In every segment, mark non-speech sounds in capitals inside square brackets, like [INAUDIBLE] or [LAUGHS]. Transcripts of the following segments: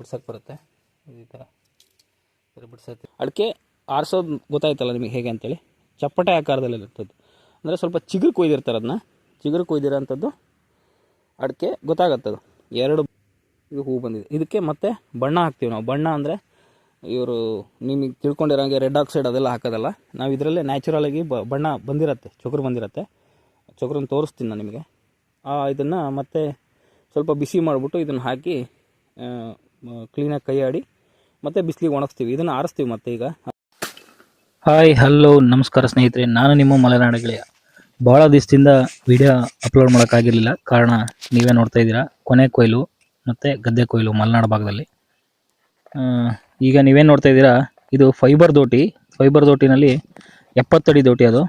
ಬಿಡ್ಸಕ್ಕೆ ಬರುತ್ತೆ. ಈ ಥರ ಸರಿ ಬಿಡ್ಸತ್ತೆ ಅಡಿಕೆ ಆರಿಸೋದು ಗೊತ್ತಾಯ್ತಲ್ಲ ನಿಮಗೆ ಹೇಗೆ ಅಂತೇಳಿ? ಚಪ್ಪಟೆ ಆಕಾರದಲ್ಲಿ ಇರ್ತದ್ದು. ಅಂದರೆ ಸ್ವಲ್ಪ ಚಿಗುರು ಕೊಯ್ದಿರ್ತಾರೆ ಅದನ್ನ ಚಿಗುರು ಕೊಯ್ದಿರೋಂಥದ್ದು ಅಡಿಕೆ ಗೊತ್ತಾಗತ್ತದು. ಎರಡು ಇದು ಹೂ ಬಂದಿದೆ. ಇದಕ್ಕೆ ಮತ್ತೆ ಬಣ್ಣ ಹಾಕ್ತೀವಿ ನಾವು. ಬಣ್ಣ ಅಂದರೆ ಇವರು ನಿಮಗೆ ತಿಳ್ಕೊಂಡಿರೋಂಗೆ ರೆಡ್ ಆಕ್ಸೈಡ್ ಅದೆಲ್ಲ ಹಾಕೋದಲ್ಲ. ನಾವು ಇದರಲ್ಲೇ ನ್ಯಾಚುರಲಾಗಿ ಬ, ಬಣ್ಣ ಬಂದಿರತ್ತೆ. ಚೊಕರು ಬಂದಿರತ್ತೆ. ಚೊಕರನ್ನ ತೋರಿಸ್ತೀನಿ ನಾನು ನಿಮಗೆ. ಇದನ್ನು ಮತ್ತೆ ಸ್ವಲ್ಪ ಬಿಸಿ ಮಾಡಿಬಿಟ್ಟು ಇದನ್ನು ಹಾಕಿ ಕ್ಲೀನಾಗಿ ಕೈ ಆಡಿ ಮತ್ತೆ ಬಿಸಿಲಿಗೆ ಒಣಗಿಸ್ತೀವಿ. ಇದನ್ನು ಆರಿಸ್ತೀವಿ ಮತ್ತೆ ಈಗ. ಹಾಯ್ ಹಲೋ ನಮಸ್ಕಾರ ಸ್ನೇಹಿತರೆ. ನಾನು ನಿಮ್ಮ ಮಲೆನಾಡು ಗೆಳೆಯ. ಭಾಳ ದಿವಸದಿಂದ ವಿಡಿಯೋ ಅಪ್ಲೋಡ್ ಮಾಡೋಕ್ಕಾಗಿರಲಿಲ್ಲ ಕಾರಣ ನೀವೇ ನೋಡ್ತಾ ಇದ್ದೀರಾ. ಕೊನೆ ಕೊಯ್ಲು ಮತ್ತು ಗದ್ದೆ ಕೊಯ್ಲು ಮಲೆನಾಡು ಭಾಗದಲ್ಲಿ. ಈಗ ನೀವೇನು ನೋಡ್ತಾ ಇದ್ದೀರಾ? ಇದು ಫೈಬರ್ ದೋಟಿ. ಫೈಬರ್ ದೋಟಿನಲ್ಲಿ ಎಪ್ಪತ್ತಡಿ ದೋಟಿ ಅದು.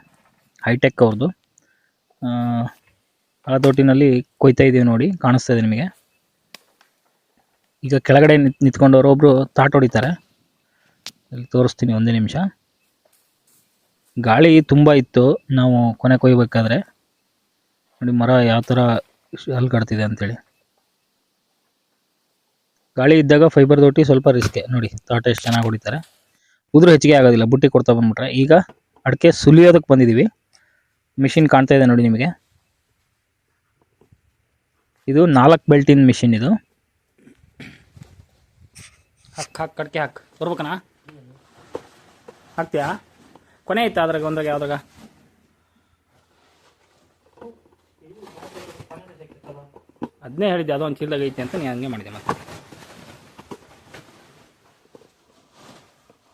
ಹೈಟೆಕ್ ಅವ್ರದ್ದು ಆ ದೋಟಿನಲ್ಲಿ ಕೊಯ್ತಾ ಇದ್ದೀವಿ ನೋಡಿ. ಕಾಣಿಸ್ತಾ ಇದೆ ನಿಮಗೆ. ಈಗ ಕೆಳಗಡೆ ನಿಂತ್, ನಿಂತ್ಕೊಂಡವ್ರು ಒಬ್ಬರು ತಾಟ್ ಹೊಡಿತಾರೆ. ಇಲ್ಲಿ ತೋರಿಸ್ತೀನಿ ಒಂದೇ ನಿಮಿಷ. ಗಾಳಿ ತುಂಬ ಇತ್ತು. ನಾವು ಕೊನೆ ಕೊಯ್ಬೇಕಾದ್ರೆ. ನೋಡಿ ಮರ ಯಾವ ಥರ ಹಲ್ಗಾಡ್ತಿದೆ ಅಂತೇಳಿ. ಗಾಳಿ ಇದ್ದಾಗ ಫೈಬರ್ ದೊಟ್ಟಿ ಸ್ವಲ್ಪ ರಿಸ್ಕೆ ನೋಡಿ ತಾಟ ಎಷ್ಟು ಚೆನ್ನಾಗಿ ಹೊಡಿತಾರೆ. ಉದುರು ಹೆಚ್ಚಿಗೆ ಆಗೋದಿಲ್ಲ. ಬುಟ್ಟಿ ಕೊಡ್ತಾ ಬಂದ್ಬಿಟ್ರೆ. ಈಗ ಅಡಿಕೆ ಸುಲಿಯೋದಕ್ಕೆ ಬಂದಿದ್ದೀವಿ ಮಿಷಿನ್ ಕಾಣ್ತಾ ಇದೆ ನೋಡಿ ನಿಮಗೆ. ಇದು ನಾಲ್ಕು ಬೆಲ್ಟಿನ ಮಿಷಿನ್ ಇದು. ಹಾಕ್ ಹಾಕ್ ಕಡ್ಕೆ ಹಾಕ್. ಬರ್ಬೇಕನಾ? ಹಾಕ್ತೀಯಾ? ಕೊನೆ ಐತೆ ಅದ್ರಾಗ ಒಂದ್ರಾಗ ಯಾವ್ದಾಗ ಅದನ್ನೇ ಹೇಳಿದ್ದೆ ಅದೊಂದು ಚೀಲದಾಗ ಐತೆ ಅಂತ ನೀ ಹಂಗೆ ಮಾಡಿದೆ ಮತ್ತೆ.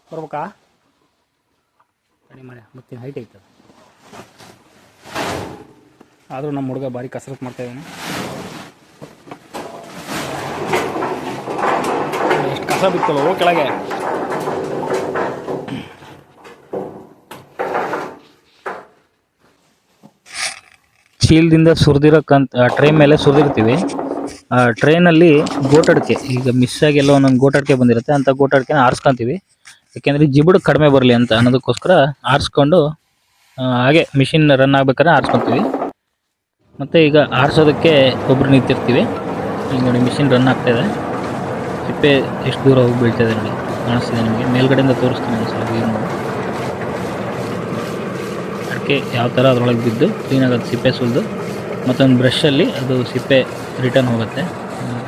ಬರ್ಬೇಕಾ? ಕಡಿಮೆ ಮತ್ತೆ ಹೈಟ್ ಐತೆ ಆದರೂ ನಮ್ಮ ಹುಡುಗ ಭಾರಿ ಕಸರತ್ತು ಮಾಡ್ತಾ ಇದ್ದಾನೆ. ಕಸ ಬಿತ್ತಲ್ಲ ಕೆಳಗೆ. ಚೀಲದಿಂದ ಸುರಿದಿರೋಕ್ಕಂತ ಟ್ರೈನ್ ಮೇಲೆ ಸುರಿದಿರ್ತೀವಿ. ಟ್ರೈನಲ್ಲಿ ಗೋಟಾಡಿಕೆ, ಈಗ ಮಿಸ್ ಆಗಿ ಎಲ್ಲ ಒಂದೊಂದು ಗೋಟಾಡಿಕೆ ಬಂದಿರುತ್ತೆ, ಅಂತ ಗೋಟಾಡಿಕೆನ ಆರಿಸ್ಕೊಂತೀವಿ. ಯಾಕೆಂದರೆ ಜಿಬುಡು ಕಡಿಮೆ ಬರಲಿ ಅಂತ ಅನ್ನೋದಕ್ಕೋಸ್ಕರ ಆರಿಸ್ಕೊಂಡು ಹಾಗೆ ಮಿಷಿನ್ ರನ್ ಆಗ್ಬೇಕಾದ್ರೆ ಆರಿಸ್ಕೊತೀವಿ. ಮತ್ತು ಈಗ ಆರಿಸೋದಕ್ಕೆ ಒಬ್ರು ನಿಂತಿರ್ತೀವಿ. ಈಗ ನೋಡಿ ಮಿಷಿನ್ ರನ್ ಆಗ್ತಾ ಸಿಪ್ಪೆ ಎಷ್ಟು ದೂರ ಹೋಗಿ ಬೀಳ್ತಾ ಇದೆ ನೋಡಿ ಕಾಣಿಸ್ತಿದೆ ನಿಮಗೆ? ಮೇಲ್ಗಡೆಯಿಂದ ತೋರಿಸ್ತೀನಿ ಸರ್ ನೋಡಿ. ಅಡಿಕೆ ಯಾವ ಥರ ಅದರೊಳಗೆ ಬಿದ್ದು ಕ್ಲೀನಾಗಿ ಅದು ಸಿಪ್ಪೆ ಸುಲಿದು. ಮತ್ತೊಂದು ಬ್ರಷಲ್ಲಿ ಅದು ಸಿಪ್ಪೆ ರಿಟರ್ನ್ ಹೋಗುತ್ತೆ.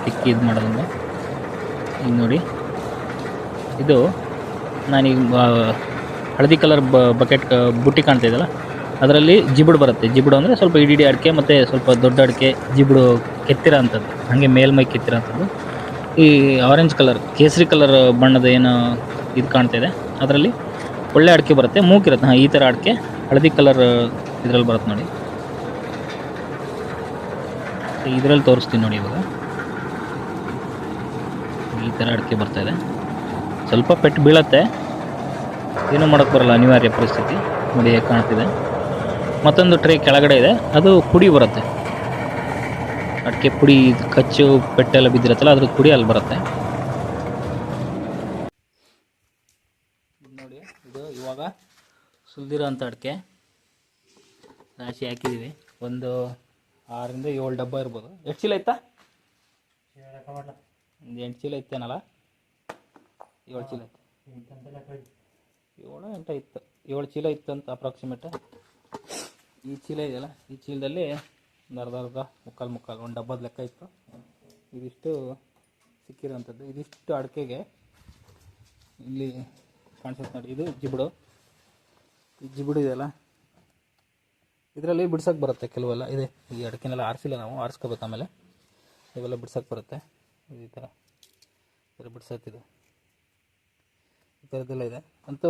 ತಿಕ್ಕಿ ಇದು ಮಾಡೋದ್ರಿಂದ. ಈಗ ನೋಡಿ. ಇದು ನಾನೀಗ ಹಳದಿ ಕಲರ್ ಬಕೆಟ್ ಬುಟ್ಟಿ ಕಾಣ್ತಾ ಇದೆಯಲ್ಲ, ಅದರಲ್ಲಿ ಜಿಬುಡು ಬರುತ್ತೆ. ಜಿಬುಡು ಅಂದರೆ ಸ್ವಲ್ಪ ಇಡೀ ಅಡಿಕೆ ಮತ್ತು ಸ್ವಲ್ಪ ದೊಡ್ಡ ಅಡಿಕೆ ಜಿಬುಡು ಕೆತ್ತಿರೋ ಅಂಥದ್ದು. ಹಾಗೆ ಮೇಲ್ಮೈ ಕೆತ್ತಿರೋ ಅಂಥದ್ದು. ಈ ಆರೆಂಜ್ ಕಲರ್ ಕೇಸರಿ ಕಲರ್ ಬಣ್ಣದ ಏನು ಇದು ಕಾಣ್ತಾ ಇದೆ. ಅದರಲ್ಲಿ ಒಳ್ಳೆ ಅಡಿಕೆ ಬರುತ್ತೆ ಮೂಗಿರುತ್ತೆ ಹಾಂ, ಈ ಥರ ಅಡಿಕೆ, ಹಳದಿ ಕಲರ್ ಇದರಲ್ಲಿ ಬರುತ್ತೆ ನೋಡಿ. ಇದರಲ್ಲಿ ತೋರಿಸ್ತೀನಿ ನೋಡಿ ಇವಾಗ. ಈ ಥರ ಅಡಿಕೆ ಬರ್ತಾ ಇದೆ. ಸ್ವಲ್ಪ ಪೆಟ್ಟು ಬೀಳತ್ತೆ. ಏನೂ ಮಾಡೋಕ್ಕೆ ಬರಲ್ಲ, ಅನಿವಾರ್ಯ ಪರಿಸ್ಥಿತಿ. ನೋಡಿ ಕಾಣ್ತಿದೆ. ಮತ್ತೊಂದು ಟ್ರೇ ಕೆಳಗಡೆ ಇದೆ. ಅದು ಪುಡಿ ಬರುತ್ತೆ. ಅಡಿಕೆ ಪುಡಿ, ಕಚ್ಚು ಪೆಟ್ಟೆಲ್ಲ ಬಿದ್ದಿರತ್ತಲ್ಲ ಅದ್ರ ಪುಡಿ ಅಲ್ಲಿ ಬರುತ್ತೆ. ನೋಡಿ, ಇದು ಇವಾಗ ಸುಲ್ದಿರೋಂಥ ಅಡಿಕೆ. ರಾಶಿ ಹಾಕಿದ್ದೀವಿ. ಒಂದು ಆರರಿಂದ ಏಳು ಡಬ್ಬ ಇರ್ಬೋದು. ಎಷ್ಟು ಚೀಲ ಇತ್ತಾ? ಒಂದು ಎಂಟು ಚೀಲ ಇತ್ತೇನಲ್ಲ? ಏಳು ಚೀಲ ಇತ್ತು. ಏಳು ಎಂಟ ಇತ್ತು. ಏಳು ಚೀಲ ಇತ್ತು ಅಂತ ಅಪ್ರಾಕ್ಸಿಮೇಟ್ ಈ ಚೀಲ ಇದೆಯಲ್ಲ? ಈ ಚೀಲದಲ್ಲಿ ಒಂದು ಅರ್ಧ ಅರ್ಧ, ಮುಕ್ಕಾಲು ಮುಕ್ಕಾಲು, ಒಂದು ಡಬ್ಬದ ಲೆಕ್ಕ ಇತ್ತು. ಇದಿಷ್ಟು ಸಿಕ್ಕಿರೋಂಥದ್ದು ಇದಿಷ್ಟು ಅಡಿಕೆಗೆ ಇಲ್ಲಿ ಕಾಣಿಸುತ್ತೆ ನೋಡಿ. ಇದು ಜಿಬಿಡು. ಈ ಜಿಬಿಡು ಇದೆಯಲ್ಲ? ಇದರಲ್ಲಿ ಬಿಡ್ಸೋಕೆ ಬರುತ್ತೆ ಕೆಲವೆಲ್ಲ. ಇದೆ. ಈ ಅಡಿಕೆನೆಲ್ಲ ಆರಿಸಿಲ್ಲ ನಾವು. ಆರಿಸ್ಕೋಬೇಕು ಆಮೇಲೆ. ಇವೆಲ್ಲ ಬಿಡ್ಸೋಕೆ ಬರುತ್ತೆ. ಈ ಥರ ಈ ಥರ ಈ ಥರದ್ದೆಲ್ಲ ಇದೆ. ಅಂತೂ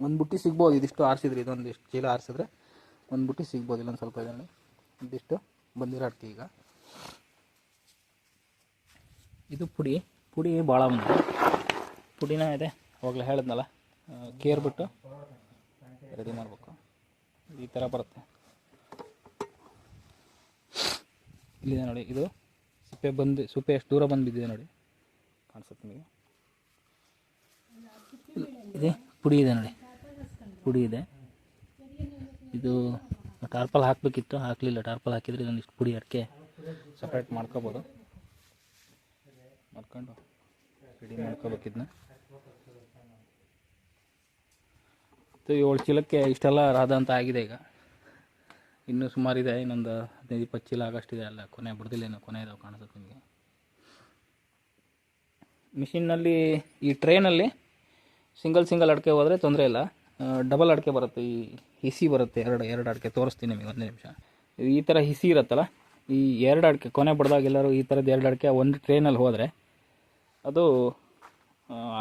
ಒಂದು ಬುಟ್ಟಿ ಸಿಗ್ಬೋದು. ಇದಿಷ್ಟು ಆರಿಸಿದ್ರೆ, ಇದೊಂದು ಇಷ್ಟು ಚೀಲ ಆರಿಸಿದ್ರೆ ಒಂದು ಬುಟ್ಟಿ ಸಿಗ್ಬೋದು. ಇಲ್ಲೊಂದು ಸ್ವಲ್ಪ ಇದರಲ್ಲಿ. ಇದಿಷ್ಟು ಬಂದಿರೋ ಅಡಿಕೆ ಈಗ. ಇದು ಪುಡಿ. ಪುಡಿ ಭಾಳ ಪುಡಿನ ಇದೆ. ಅವಾಗಲೇ ಹೇಳಿದ್ನಲ್ಲ. ಕೇರ್ಬಿಟ್ಟು ರೆಡಿ ಮಾಡಬೇಕು. ಈ ಥರ ಬರುತ್ತೆ. ಇಲ್ಲಿದೆ ನೋಡಿ, ಇದು ಸಿಪ್ಪೆ ಬಂದು, ಸಿಪ್ಪೆ ಎಷ್ಟು ದೂರ ಬಂದು ನೋಡಿ. ಕಾಣಿಸುತ್ತೆ ನಿಮಗೆ. ಇದೆ ಪುಡಿ ಇದೆ ನೋಡಿ. ಪುಡಿ ಇದೆ. ಇದು ಟಾರ್ಪಲ್ ಹಾಕಬೇಕಿತ್ತು, ಹಾಕಲಿಲ್ಲ. ಟಾರ್ಪಲ್ ಹಾಕಿದರೆ ಇದೊಂದಿಷ್ಟು ಪುಡಿ ಅಡಿಕೆ ಸಪ್ರೇಟ್ ಮಾಡ್ಕೋಬೋದು. ಮಾಡ್ಕೊಂಡು ರೆಡಿ ಮಾಡ್ಕೋಬೇಕಿದ್ನ ಏಳು ಚೀಲಕ್ಕೆ ಇಷ್ಟೆಲ್ಲ ರಾದ ಅಂತ ಆಗಿದೆ ಈಗ. ಇನ್ನೂ ಸುಮಾರಿದೆ ಇನ್ನೊಂದು ಹದಿನೈದು, ಇಪ್ಪತ್ತು ಚೀಲ ಆಗಷ್ಟಿದೆ ಅಲ್ಲ. ಕೊನೆ ಬಿಡ್ದಿಲ್ಲೇನು ಕೊನೆ ಇದಾವೆ ಕಾಣಿಸುತ್ತೆ ನಿಮಗೆ. ಮಿಷಿನ್ನಲ್ಲಿ ಈ ಟ್ರೈನಲ್ಲಿ ಸಿಂಗಲ್ ಸಿಂಗಲ್ ಅಡಿಕೆ ಹೋದರೆ ತೊಂದರೆ ಇಲ್ಲ. ಡಬಲ್ ಅಡಿಕೆ ಬರುತ್ತೆ. ಈ ಹಿಸಿ ಬರುತ್ತೆ. ಎರಡು ಎರಡು ಅಡಿಕೆ ತೋರಿಸ್ತೀನಿ ನಿಮಗೆ ಒಂದು ನಿಮಿಷ. ಈ ಥರ ಹಿಸಿ ಇರುತ್ತಲ್ಲ ಈ ಎರಡು ಅಡಿಕೆ ಕೊನೆ ಬಡ್ದಾಗ ಎಲ್ಲರೂ ಈ ಥರದ್ದು ಎರಡು ಅಡಿಕೆ ಒಂದು ಟ್ರೈನಲ್ಲಿ ಹೋದರೆ ಅದು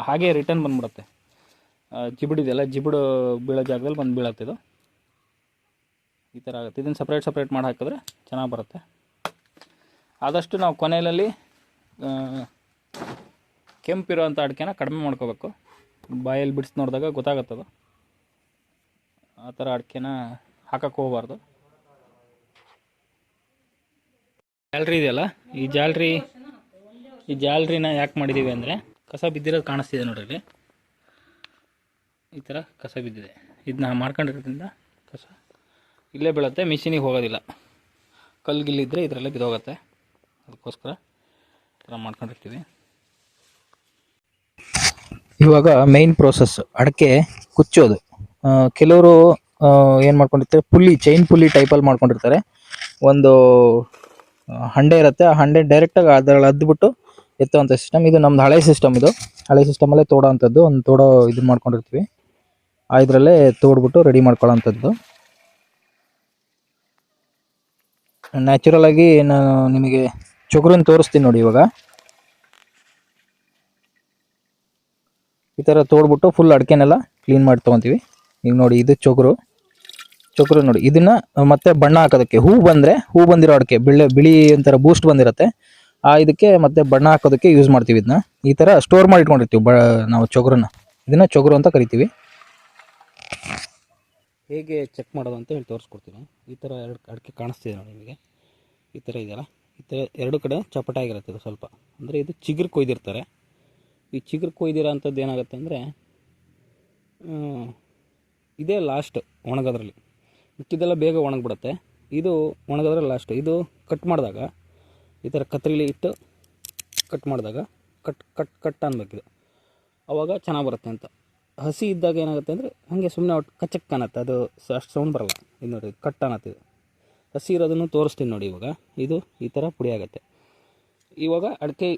ಹಾಗೆ ರಿಟರ್ನ್ ಬಂದ್ಬಿಡುತ್ತೆ. ಜಿಬಿಡಿದೆಲ್ಲ ಜಿಬಿಡು ಬೀಳೋ ಜಾಗದಲ್ಲಿ ಬಂದು ಬೀಳತ್ತೆ ಇದು. ಈ ಥರ ಆಗುತ್ತೆ. ಇದನ್ನು ಸಪ್ರೇಟ್ ಸಪ್ರೇಟ್ ಮಾಡಿ ಹಾಕಿದ್ರೆ ಚೆನ್ನಾಗಿ ಬರುತ್ತೆ. ಆದಷ್ಟು ನಾವು ಕೊನೆಯಲ್ಲಿ ಆ, ಕೆಂಪಿರೋಂಥ ಅಡಿಕೆನ ಕಡಿಮೆ ಮಾಡ್ಕೋಬೇಕು. ಬಾಯಲ್ಲಿ ಬಿಡಿಸಿ ನೋಡಿದಾಗ ಗೊತ್ತಾಗುತ್ತದು. ಆ ಥರ ಅಡಿಕೆನ ಹಾಕಕ್ಕೆ ಹೋಗಬಾರ್ದು. ಜಾಲ್ರಿ ಇದೆಯಲ್ಲ? ಈ ಜಾಲ್ರಿ, ಈ ಜಾಲ್ರಿನ ಯಾಕೆ ಮಾಡಿದ್ದೀವಿ ಅಂದರೆ ಕಸ ಬಿದ್ದಿರೋದು ಕಾಣಿಸ್ತಿದೆ ನೋಡ್ರಿ ಇಲ್ಲಿ. ಈ ಥರ ಕಸ ಬಿದ್ದಿದೆ. ಇದನ್ನ ಮಾಡ್ಕೊಂಡಿರೋದ್ರಿಂದ ಕಸ ಇಲ್ಲೇ ಬೀಳುತ್ತೆ, ಮಿಷಿನಿಗೆ ಹೋಗೋದಿಲ್ಲ. ಕಲ್ಗಿಲ್ಲಿದ್ದರೆ ಇದರಲ್ಲೇ ಬಿದ್ದೋಗುತ್ತೆ. ಅದಕ್ಕೋಸ್ಕರ ಈ ಥರ ಮಾಡ್ಕೊಂಡಿರ್ತೀವಿ. ಇವಾಗ ಮೈನ್ ಪ್ರೋಸೆಸ್ ಅಡಿಕೆ ಕುಚ್ಚೋದು. ಕೆಲವರು ಏನು ಮಾಡ್ಕೊಂಡಿರ್ತಾರೆ ಪುಲ್ಲಿ ಚೈನ್ ಪುಲ್ಲಿ ಟೈಪಲ್ಲಿ ಮಾಡ್ಕೊಂಡಿರ್ತಾರೆ. ಒಂದು ಹಂಡೆ ಇರುತ್ತೆ. ಆ ಹಂಡೆ ಡೈರೆಕ್ಟಾಗಿ ಅದರಲ್ಲಿ ಅದ್ಬಿಟ್ಟು ಎತ್ತುವಂಥ ಸಿಸ್ಟಮ್ ಇದು ನಮ್ದು ಹಳೆ ಸಿಸ್ಟಮ್ ಇದು. ಹಳೆ ಸಿಸ್ಟಮಲ್ಲೇ ತೋಡೋ ಅಂಥದ್ದು ಒಂದು ತೋಡೋ ಇದು ಮಾಡ್ಕೊಂಡಿರ್ತೀವಿ. ಆ ಇದರಲ್ಲೇ ತೋಡ್ಬಿಟ್ಟು ರೆಡಿ ಮಾಡ್ಕೊಳ್ಳೋಂಥದ್ದು. ನ್ಯಾಚುರಲ್ ಆಗಿ ನಾನು ನಿಮಗೆ ಚೊಗುರನ್ನ ತೋರಿಸ್ತೀನಿ ನೋಡಿ ಇವಾಗ. ಈ ಥರ ತೋಡ್ಬಿಟ್ಟು ಫುಲ್ ಅಡಿಕೆನೆಲ್ಲ ಕ್ಲೀನ್ ಮಾಡಿ ತೊಗೊತೀವಿ. ಈಗ ನೋಡಿ ಇದು ಚೊಗರು ಚೊಗರು ನೋಡಿ, ಇದನ್ನ ಮತ್ತೆ ಬಣ್ಣ ಹಾಕೋದಕ್ಕೆ, ಹೂ ಬಂದ್ರೆ, ಹೂ ಬಂದಿರೋ ಅಡಿಕೆ, ಬಿಳಿ ಬಿಳಿ ಒಂಥರ ಬೂಸ್ಟ್ ಬಂದಿರುತ್ತೆ. ಆ ಇದಕ್ಕೆ ಮತ್ತೆ ಬಣ್ಣ ಹಾಕೋದಕ್ಕೆ ಯೂಸ್ ಮಾಡ್ತೀವಿ ಇದನ್ನ. ಈ ಥರ ಸ್ಟೋರ್ ಮಾಡಿ ಇಟ್ಕೊಂಡಿರ್ತೀವಿ ನಾವು ಚೊಗರನ್ನ ಇದನ್ನ ಚೊಗರು ಅಂತ ಕರಿತೀವಿ. ಹೇಗೆ ಚೆಕ್ ಮಾಡೋದು ಅಂತ ಹೇಳಿ ತೋರಿಸ್ಕೊಡ್ತೀನಿ. ಈ ಥರ ಎರಡು ಅಡಿಕೆ ಕಾಣಿಸ್ತಿದೆ ನೋಡಿ ನಿಮಗೆ. ಈ ಥರ ಇದೆಯಲ್ಲ? ಈ ಥರ ಎರಡು ಕಡೆ ಚಪಟ ಆಗಿರುತ್ತೆ ಇದು ಸ್ವಲ್ಪ. ಅಂದರೆ ಇದು ಚಿಗುರು ಕೊಯ್ದಿರ್ತಾರೆ. ಈ ಚಿಗುರು ಕೊಯ್ದಿರೋ ಅಂಥದ್ದು ಏನಾಗುತ್ತೆ ಅಂದರೆ ಇದೇ ಲಾಸ್ಟ್ ಒಣಗೋದ್ರಲ್ಲಿ. ಮಿಕ್ಕಿದೆಲ್ಲ ಬೇಗ ಒಣಗಿಬಿಡುತ್ತೆ. ಇದು ಒಣಗೋದ್ರಲ್ಲಿ ಲಾಸ್ಟ್ ಇದು ಕಟ್ ಮಾಡಿದಾಗ, ಈ ಥರ ಕತ್ರಿಲಿ ಇಟ್ಟು ಕಟ್ ಮಾಡಿದಾಗ ಕಟ್ ಕಟ್ ಕಟ್ ಅನ್ಬೇಕಿದು. ಆವಾಗ ಚೆನ್ನಾಗಿ ಬರುತ್ತೆ ಅಂತ. ಹಸಿ ಇದ್ದಾಗ ಏನಾಗುತ್ತೆ ಅಂದರೆ, ಹಾಗೆ ಸುಮ್ಮನೆ ಒಟ್ಟು ಕಚ್ಚಕ್ಕೆ ಕಾಣತ್ತೆ. ಅದು ಅಷ್ಟು ಸೌಂಡ್ ಬರಲ್ಲ. ಇದು ನೋಡಿ ಕಟ್ ಅನ್ನತ್ತೆ ಇದು. ಹಸಿ ಇರೋದನ್ನು ತೋರಿಸ್ತೀನಿ ನೋಡಿ ಇವಾಗ. ಇದು ಈ ಥರ ಪುಡಿ ಆಗುತ್ತೆ. ಇವಾಗ ಅಡಿಕೆ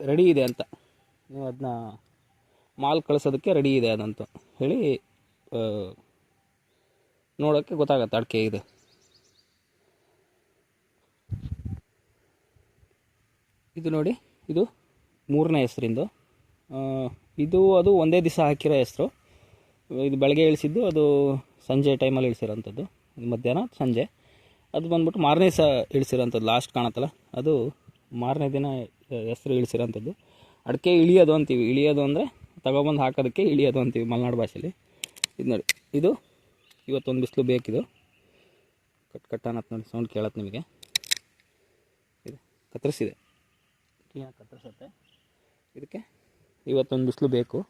ರೆಡಿ ಇದೆ ಅಂತ. ನೀವು ಅದನ್ನ ಮಾಲ್ ಕಳಿಸೋದಕ್ಕೆ ರೆಡಿ ಇದೆ ಅದಂತ. ಹೇಳಿ ನೋಡೋಕ್ಕೆ ಗೊತ್ತಾಗತ್ತೆ ಅಡಿಕೆ ಇದು. ಇದು ನೋಡಿ, ಇದು ಮೂರನೇ ಹೆಸರಿಂದು. ಇದು ಅದು ಒಂದೇ ದಿವಸ ಹಾಕಿರೋ ಹೆಸರು. ಇದು ಬೆಳಗ್ಗೆ ಇಳಿಸಿದ್ದು, ಅದು ಸಂಜೆ ಟೈಮಲ್ಲಿ ಇಳಿಸಿರೋಂಥದ್ದು. ಮಧ್ಯಾಹ್ನ, ಸಂಜೆ. ಅದು ಬಂದ್ಬಿಟ್ಟು ಮಾರನೇ ದಿವಸ ಇಳಿಸಿರೋಂಥದ್ದು ಲಾಸ್ಟ್ ಕಾಣತ್ತಲ್ಲ. ಅದು ಮಾರನೇ ದಿನ ಹೆಸರು ಇಳಿಸಿರೋಂಥದ್ದು. ಅಡಿಕೆ ಇಳಿಯೋದು ಅಂತೀವಿ. ಇಳಿಯೋದು ಅಂದರೆ ತಗೊಬಂದು ಹಾಕೋದಕ್ಕೆ ಇಳಿಯೋದು ಅಂತೀವಿ ಮಲೆನಾಡು ಭಾಷೆಯಲ್ಲಿ ಇದು ನೋಡಿ, ಇದು ಇವತ್ತೊಂದು ಬಿಸಿಲು ಬೇಕಿದು. ಕಟ್ ಕಟ್ ಅನ್ನತ್ ನೋಡಿ ಸೌಂಡ್ ಕೇಳತ್ತೆ ನಿಮಗೆ. ಇದು ಕತ್ತರಿಸಿದೆ. ಕ್ಲೀನಾಗಿ ಕತ್ತರಿಸುತ್ತೆ. ಇದಕ್ಕೆ ಇವತ್ತೊಂದು ಬಿಸಿಲು ಬೇಕು.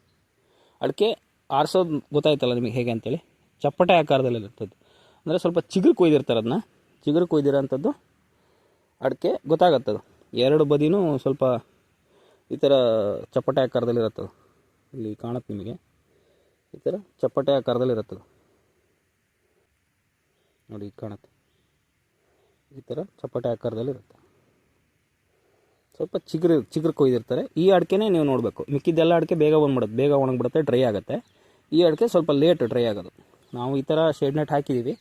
ಅಡಿಕೆ ಆರಿಸೋದು ಗೊತ್ತಾಯ್ತಲ್ಲ ನಿಮಗೆ ಹೇಗೆ ಅಂತೇಳಿ? ಚಪ್ಪಟೆ ಆಕಾರದಲ್ಲಿ ಇರ್ತದ್ದು. ಅಂದರೆ ಸ್ವಲ್ಪ ಚಿಗುರು ಕೊಯ್ದಿರ್ತಾರೆ ಅದನ್ನ ಚಿಗುರು ಕೊಯ್ದಿರೋಂಥದ್ದು ಅಡಿಕೆ ಗೊತ್ತಾಗತ್ತದು. ಎರಡು ಬದಿನೂ ಸ್ವಲ್ಪ ಈ ಥರ ಚಪ್ಪಟೆ ಆಕಾರದಲ್ಲಿ ಇರುತ್ತದು. ಇಲ್ಲಿ ಕಾಣುತ್ತೆ ನಿಮಗೆ. ಈ ಥರ ಚಪ್ಪಟೆ ಆಕಾರದಲ್ಲಿ ಇರುತ್ತದು. ನೋಡಿ ಕಾಣುತ್ತೆ. ಈ ಥರ ಚಪ್ಪಟೆ ಆಕಾರದಲ್ಲಿ ಇರುತ್ತೆ. ಸ್ವಲ್ಪ ಚಿಗುರು ಚಿಗುರು ಕೊಯ್ದಿರ್ತಾರೆ. ಈ ಅಡಿಕೆನೇ ನೀವು ನೋಡಬೇಕು. ಮಿಕ್ಕಿದ್ದೆಲ್ಲ ಅಡಿಕೆ ಬೇಗ ಬಂದ್ಬಿಡುತ್ತೆ. ಬೇಗ ಒಣಗಿಬಿಡುತ್ತೆ ಡ್ರೈ ಆಗುತ್ತೆ. ಈ ಅಡಿಕೆ ಸ್ವಲ್ಪ ಲೇಟ್ ಡ್ರೈ ಆಗೋದು. ನಾವು ಈ ಥರ ಶೇಡ್ ನೆಟ್ ಹಾಕಿದ್ದೀವಿ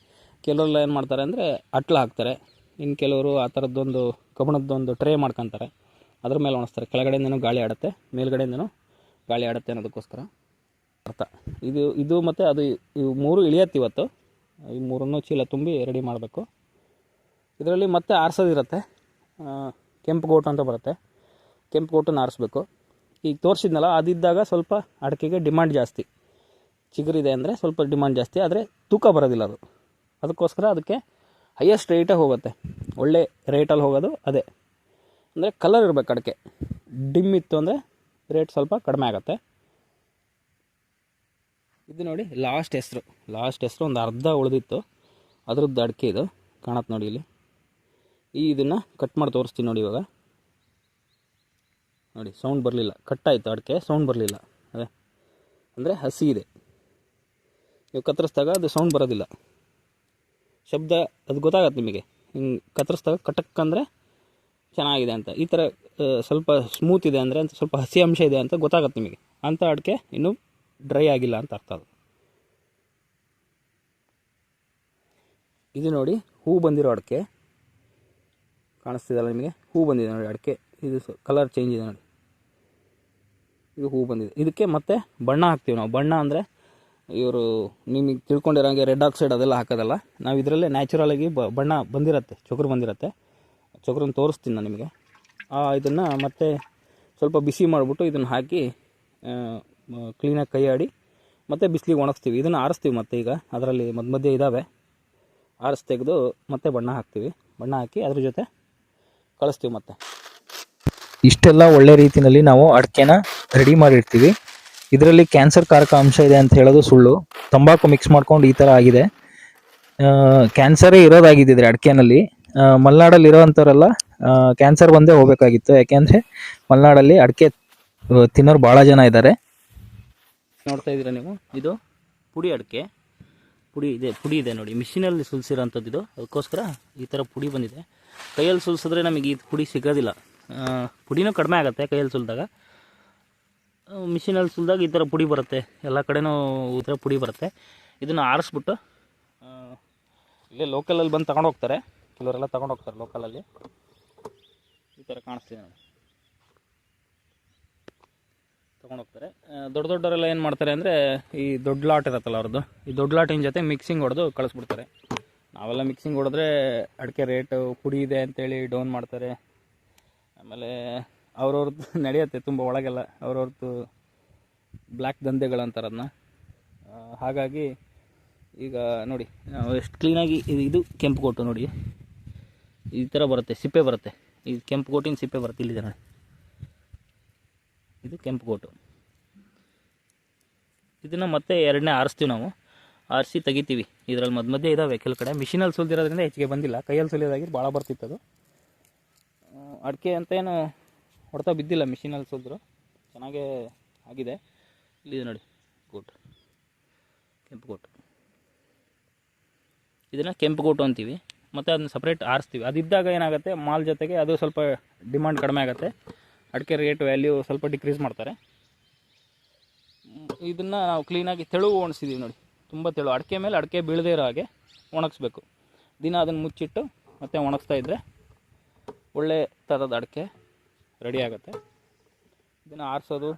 ಕೆಲವರೆಲ್ಲ ಏನು ಮಾಡ್ತಾರೆ ಅಂದರೆ ಅಟ್ಲ ಹಾಕ್ತಾರೆ. ಇನ್ನು ಕೆಲವರು ಆ ಥರದ್ದೊಂದು ಕಬ್ಬಣದ್ದೊಂದು ಟ್ರೇ ಮಾಡ್ಕೊತಾರೆ. ಅದ್ರ ಮೇಲೆ ಒಣಸ್ತಾರೆ ಕೆಳಗಡೆಯಿಂದನೂ ಗಾಳಿ ಆಡುತ್ತೆ, ಮೇಲ್ಗಡೆಯಿಂದನೂ ಗಾಳಿ ಆಡುತ್ತೆ ಅನ್ನೋದಕ್ಕೋಸ್ಕರ. ಅರ್ಥ. ಇದು ಇದು ಮತ್ತು ಅದು, ಇವು ಮೂರು ಇಳಿಯತ್ತೆ ಇವತ್ತು. ಈ ಮೂರನ್ನು ಚೀಲ ತುಂಬಿ ರೆಡಿ ಮಾಡಬೇಕು. ಇದರಲ್ಲಿ ಮತ್ತೆ ಆರಿಸೋದಿರುತ್ತೆ ಕೆಂಪು ಗೋಟು ಅಂತ ಬರುತ್ತೆ. ಕೆಂಪು ಗೋಟನ್ನು ಆರಿಸ್ಬೇಕು. ಈಗ ತೋರಿಸಿದ್ನಲ್ಲ, ಅದಿದ್ದಾಗ ಸ್ವಲ್ಪ ಅಡಿಕೆಗೆ ಡಿಮ್ಯಾಂಡ್ ಜಾಸ್ತಿ. ಚಿಗುರಿದೆ ಅಂದರೆ ಸ್ವಲ್ಪ ಡಿಮ್ಯಾಂಡ್ ಜಾಸ್ತಿ, ಆದರೆ ತೂಕ ಬರೋದಿಲ್ಲ ಅದು. ಅದಕ್ಕೋಸ್ಕರ ಅದಕ್ಕೆ ಹೈಯೆಸ್ಟ್ ರೇಟೇ ಹೋಗುತ್ತೆ. ಒಳ್ಳೆ ರೇಟಲ್ಲಿ ಹೋಗೋದು ಅದೇ. ಅಂದರೆ ಕಲರ್ ಇರಬೇಕು ಅಡಿಕೆ. ಡಿಮ್ ಇತ್ತು ಅಂದರೆ ರೇಟ್ ಸ್ವಲ್ಪ ಕಡಿಮೆ ಆಗುತ್ತೆ. ಇದು ನೋಡಿ ಲಾಸ್ಟ್ ಹೆಸರು. ಲಾಸ್ಟ್ ಹೆಸರು ಒಂದು ಅರ್ಧ ಉಳಿದಿತ್ತು. ಅದ್ರದ್ದು ಅಡಿಕೆ ಇದು. ಕಾಣತ್ತೆ ನೋಡಿ ಇಲ್ಲಿ. ಈ ಇದನ್ನು ಕಟ್ ಮಾಡಿ ತೋರಿಸ್ತೀನಿ ನೋಡಿ ಇವಾಗ. ನೋಡಿ ಸೌಂಡ್ ಬರಲಿಲ್ಲ. ಕಟ್ಟಾಯಿತು ಅಡಿಕೆ ಸೌಂಡ್ ಬರಲಿಲ್ಲ. ಅದೇ. ಅಂದರೆ ಹಸಿ ಇದೆ. ನೀವು ಕತ್ತರಿಸಿದಾಗ ಅದು ಸೌಂಡ್ ಬರೋದಿಲ್ಲ. ಶಬ್ದ, ಅದು ಗೊತ್ತಾಗತ್ತೆ ನಿಮಗೆ. ಹಿಂಗೆ ಕತ್ತರಿಸಿದಾಗ ಕಟಕ್ ಅಂದರೆ ಚೆನ್ನಾಗಿದೆ ಅಂತ. ಈ ಥರ ಸ್ವಲ್ಪ ಸ್ಮೂತ್ ಇದೆ ಅಂದರೆ, ಸ್ವಲ್ಪ ಹಸಿ ಅಂಶ ಇದೆ ಅಂತ ಗೊತ್ತಾಗತ್ತೆ ನಿಮಗೆ. ಅಂಥ ಅಡಿಕೆ ಇನ್ನೂ ಡ್ರೈ ಆಗಿಲ್ಲ ಅಂತ ಅರ್ಥ ಅದು. ಇದು ನೋಡಿ, ಹೂ ಬಂದಿರೋ ಅಡಿಕೆ. ಕಾಣಿಸ್ತಿದಲ್ಲ ನಿಮಗೆ? ಹೂ ಬಂದಿದೆ ನೋಡಿ ಅಡಿಕೆ. ಇದು ಕಲರ್ ಚೇಂಜ್ ಇದೆ ನೋಡಿ. ಇದು ಹೂ ಬಂದಿದೆ. ಇದಕ್ಕೆ ಮತ್ತೆ ಬಣ್ಣ ಹಾಕ್ತೀವಿ ನಾವು. ಬಣ್ಣ ಅಂದರೆ ಇವರು ನಿಮಗೆ ತಿಳ್ಕೊಂಡಿರೋಂಗೆ ರೆಡ್ ಆಕ್ಸೈಡ್ ಅದೆಲ್ಲ ಹಾಕೋದಲ್ಲ. ನಾವು ಇದರಲ್ಲೇ ನ್ಯಾಚುರಲಾಗಿ ಬ, ಬಣ್ಣ ಬಂದಿರತ್ತೆ, ಚೊಕರು ಬಂದಿರತ್ತೆ. ಚೊಕರನ್ನ ತೋರಿಸ್ತೀನಿ ನಾನು ನಿಮಗೆ. ಇದನ್ನು ಮತ್ತೆ ಸ್ವಲ್ಪ ಬಿಸಿ ಮಾಡಿಬಿಟ್ಟು ಇದನ್ನು ಹಾಕಿ ಕ್ಲೀನಾಗಿ ಕೈ ಆಡಿ ಮತ್ತು ಬಿಸಿಲಿಗೆ ಒಣಗಿಸ್ತೀವಿ. ಇದನ್ನು ಆರಿಸ್ತೀವಿ ಮತ್ತೆ ಈಗ. ಅದರಲ್ಲಿ ಮಧ್ಯ ಮಧ್ಯೆ ಇದ್ದಾವೆ ಆರಿಸಿ ತೆಗೆದು ಮತ್ತೆ ಬಣ್ಣ ಹಾಕ್ತೀವಿ. ಬಣ್ಣ ಹಾಕಿ ಅದ್ರ ಜೊತೆ ಕಳಿಸ್ತೀವಿ ಮತ್ತೆ. ಇಷ್ಟೆಲ್ಲ ಒಳ್ಳೆ ರೀತಿಯಲ್ಲಿ ನಾವು ಅಡಿಕೆನ ರೆಡಿ ಮಾಡಿರ್ತೀವಿ. ಇದರಲ್ಲಿ ಕ್ಯಾನ್ಸರ್ ಕಾರಕ ಅಂಶ ಇದೆ ಅಂತ ಹೇಳೋದು ಸುಳ್ಳು. ತಂಬಾಕು ಮಿಕ್ಸ್ ಮಾಡ್ಕೊಂಡು ಈ ಥರ ಆಗಿದೆ. ಕ್ಯಾನ್ಸರೇ ಇರೋದಾಗಿದ್ದಿದ್ರೆ ಅಡಿಕೆನಲ್ಲಿ. ಮಲೆನಾಡಲ್ಲಿ ಇರೋವಂಥವರೆಲ್ಲ ಕ್ಯಾನ್ಸರ್ ಬಂದೇ ಹೋಗಬೇಕಾಗಿತ್ತು. ಯಾಕೆಂದರೆ ಮಲೆನಾಡಲ್ಲಿ ಅಡಿಕೆ ತಿನ್ನೋರು ಭಾಳ ಜನ ಇದ್ದಾರೆ. ನೋಡ್ತಾ ಇದ್ದೀರಾ ನೀವು? ಇದು ಪುಡಿ ಅಡಿಕೆ. ಪುಡಿ ಇದೆ ಪುಡಿ ಇದೆ ನೋಡಿ. ಮಿಷಿನಲ್ಲಿ ಸುಲಿಸಿರೋಂಥದ್ದು ಇದು. ಅದಕ್ಕೋಸ್ಕರ ಈ ಥರ ಪುಡಿ ಬಂದಿದೆ. ಕೈಯಲ್ಲಿ ಸುಲಿಸಿದ್ರೆ ನಮಗೆ ಈ ಪುಡಿ ಸಿಗೋದಿಲ್ಲ. ಪುಡಿನೂ ಕಡಿಮೆ ಆಗುತ್ತೆ ಕೈಯಲ್ಲಿ ಸುಲಿದಾಗ. ಮಿಷಿನಲ್ಲಿ ಸುಲಿದಾಗ ಈ ಥರ ಪುಡಿ ಬರುತ್ತೆ. ಎಲ್ಲ ಕಡೆನೂ ಈ ಥರ ಪುಡಿ ಬರುತ್ತೆ. ಇದನ್ನು ಆರಿಸ್ಬಿಟ್ಟು ಇಲ್ಲೇ ಲೋಕಲಲ್ಲಿ ಬಂದು ತಗೊಂಡು ಹೋಗ್ತಾರೆ ಕೆಲವರೆಲ್ಲ ತಗೊಂಡು ಹೋಗ್ತಾರೆ ಲೋಕಲಲ್ಲಿ ಈ ಥರ ಕಾಣಿಸ್ತೀನಿ ನೋಡಿ. ತೊಗೊಂಡು ಹೋಗ್ತಾರೆ. ದೊಡ್ಡ ದೊಡ್ಡವರೆಲ್ಲ ಏನು ಮಾಡ್ತಾರೆ ಅಂದರೆ ಈ ದೊಡ್ಡ ಲಾಟ್ ಇರುತ್ತಲ್ಲ ಅವ್ರದ್ದು ಈ ದೊಡ್ಡ ಲಾಟಿನ ಜೊತೆ ಮಿಕ್ಸಿಂಗ್ ಹೊಡೆದು ಕಳಿಸ್ಬಿಡ್ತಾರೆ. ನಾವೆಲ್ಲ ಮಿಕ್ಸಿಂಗ್ ಹೊಡೆದ್ರೆ ಅಡಿಕೆ ರೇಟು ಕುಡಿಯಿದೆ ಅಂತೇಳಿ ಡೌನ್ ಮಾಡ್ತಾರೆ. ಆಮೇಲೆ ಅವ್ರವ್ರದ್ದು [LAUGHS] ನಡೆಯುತ್ತೆ ತುಂಬ ಒಳಗೆಲ್ಲ, ಅವ್ರವ್ರದ್ದು ಬ್ಲ್ಯಾಕ್ ದಂಧೆಗಳಂತಾರೆ ಅದನ್ನ ಹಾಗಾಗಿ ಈಗ ನೋಡಿ ಎಷ್ಟು ಕ್ಲೀನಾಗಿ ಇದು ಇದು ಕೆಂಪು ಕೋಟು ನೋಡಿ. ಈ ಥರ ಬರುತ್ತೆ, ಸಿಪ್ಪೆ ಬರುತ್ತೆ. ಈ ಕೆಂಪು ಕೋಟಿನ ಸಿಪ್ಪೆ ಬರುತ್ತೆ ಇಲ್ಲಿದೆ ನೋಡಿ. ಇದು ಕೆಂಪು ಕೋಟು ಇದನ್ನು ಮತ್ತೆ ಎರಡನೇ ಆರಿಸ್ತೀವಿ ನಾವು. ಆರಿಸಿ ತೆಗಿತೀವಿ. ಇದರಲ್ಲಿ ಮಧ್ಯ ಮಧ್ಯೆ ಇದ್ದಾವೆ ಕೆಲವು ಕಡೆ. ಮಿಷಿನಲ್ಲಿ ಸುಲಿದಿರೋದ್ರಿಂದ ಹೆಚ್ಚಿಗೆ ಬಂದಿಲ್ಲ. ಕೈಯಲ್ಲಿ ಸುಲಿಯೋದಾಗಿ ಭಾಳ ಬರ್ತಿತ್ತು ಅದು. ಅಡಿಕೆ ಅಂತ ಏನು ಹೊಡ್ತಾ ಬಿದ್ದಿಲ್ಲ ಮಿಷಿನಲ್ಲಿ ಸುಲಿದ್ರು. ಚೆನ್ನಾಗೇ ಆಗಿದೆ. ಇಲ್ಲಿ ನೋಡಿ, ಕೋಟ್. ಕೆಂಪು ಕೋಟು ಇದನ್ನು ಕೆಂಪು ಕೋಟು ಅಂತೀವಿ. ಮತ್ತು ಅದನ್ನ ಸಪ್ರೇಟ್ ಆರಿಸ್ತೀವಿ. ಅದಿದ್ದಾಗ ಏನಾಗುತ್ತೆ? ಮಾಲ್ ಜೊತೆಗೆ ಅದು ಸ್ವಲ್ಪ ಡಿಮ್ಯಾಂಡ್ ಕಡಿಮೆ ಆಗುತ್ತೆ. ಅಡಿಕೆ ರೇಟ್ ವ್ಯಾಲ್ಯೂ ಸ್ವಲ್ಪ ಡಿಕ್ರೀಸ್ ಮಾಡ್ತಾರೆ. ಇದನ್ನು ನಾವು ಕ್ಲೀನಾಗಿ ತೆಳು ಒಣಸಿದ್ದೀವಿ ನೋಡಿ. ತುಂಬ ತೆಳು, ಅಡಿಕೆ ಮೇಲೆ ಅಡಿಕೆ ಬೀಳದೇ ಇರೋ ಹಾಗೆ ಒಣಗಿಸ್ಬೇಕು. ದಿನ ಅದನ್ನು ಮುಚ್ಚಿಟ್ಟು ಮತ್ತೆ ಒಣಗಿಸ್ತಾ ಇದ್ದರೆ ಒಳ್ಳೆ ಥರದ ಅಡಿಕೆ ರೆಡಿ ಆಗುತ್ತೆ. ಇದನ್ನು ಆರಿಸೋದು,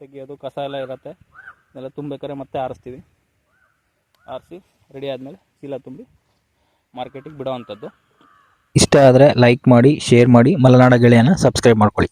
ತೆಗಿಯೋದು, ಕಸ ಎಲ್ಲ ಇರುತ್ತೆ. ಇದೆಲ್ಲ ತುಂಬಬೇಕಾದ್ರೆ ಮತ್ತೆ ಆರಿಸ್ತೀವಿ. ಆರಿಸಿ ರೆಡಿ ಆದಮೇಲೆ ಚೀಲ ತುಂಬಿ ಮಾರ್ಕೆಟಿಗೆ ಬಿಡೋವಂಥದ್ದು ಇಷ್ಟ ಆದರೆ ಲೈಕ್ ಮಾಡಿ ಶೇರ್ ಮಾಡಿ. ಮಲೆನಾಡ ಗೆಳೆಯನ್ನು ಸಬ್ಸ್ಕ್ರೈಬ್ ಮಾಡ್ಕೊಳ್ಳಿ.